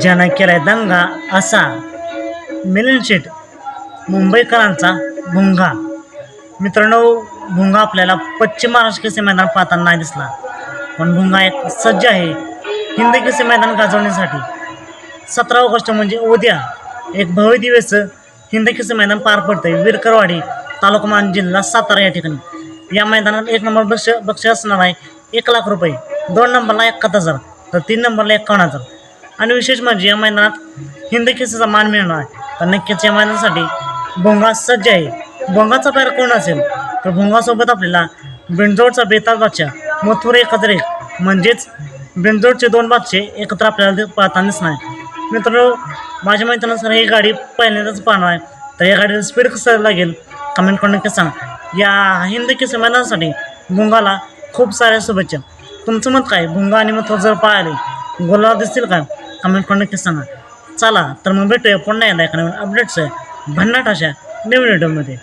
ज्यानं केलाय दंगा असा मिलिंद मुंबईकरांचा भुंगा. मित्रांनो भुंगा आपल्याला पश्चिम महाराष्ट्र केसरी मैदान पाहताना नाही दिसला. पण भुंगा एक सज्ज आहे. हिंद केसरी मैदान गाजवण्यासाठी सतरा ऑगस्ट म्हणजे उद्या एक भव्य दिवस हिंद केसरी मैदान पार पडते विरकरवाडी तालुका मान जिल्हा सातारा या ठिकाणी. या मैदानात एक नंबर बक्ष बक्ष असणार आहे एक लाख रुपये. दोन नंबरला एकाहत्तर हजार. तर तीन नंबरला एकावन्न हजार आणि विशेष म्हणजे या मैदानात हिंद केसरीचा मान मिळणार आहे. तर नक्कीच या मैदानासाठी भोंगा सज्ज आहे. भोंगाचा पैर कोण असेल? तर भोंगासोबत आपल्याला बिंजोडचा बेताल बादशाह मथुर एकत्र एक. म्हणजेच बिंजोडचे दोन बादशे एकत्र आपल्याला ते पाहताना दिसणार आहे. मित्रांनो माझ्या मैत्रिणीनुसार ही गाडी पहिल्यांदाच पाहणार आहे. तर या गाडीला स्पीड कसं लागेल? कमेंट करून नक्की सांगा. या हिंद केसरी मैदानासाठी भुंगाला खूप साऱ्या शुभेच्छा. तुमचं मत काय? भुंगा आणि मत जर पाळले गोलावर दिसतील का? कमेंट करून नक्की सांगा. चला तर मग भेटूया पुन्हा एकदा एखाद्या अपडेट्स आहे भन्नाट अशा नवीन व्हिडिओमध्ये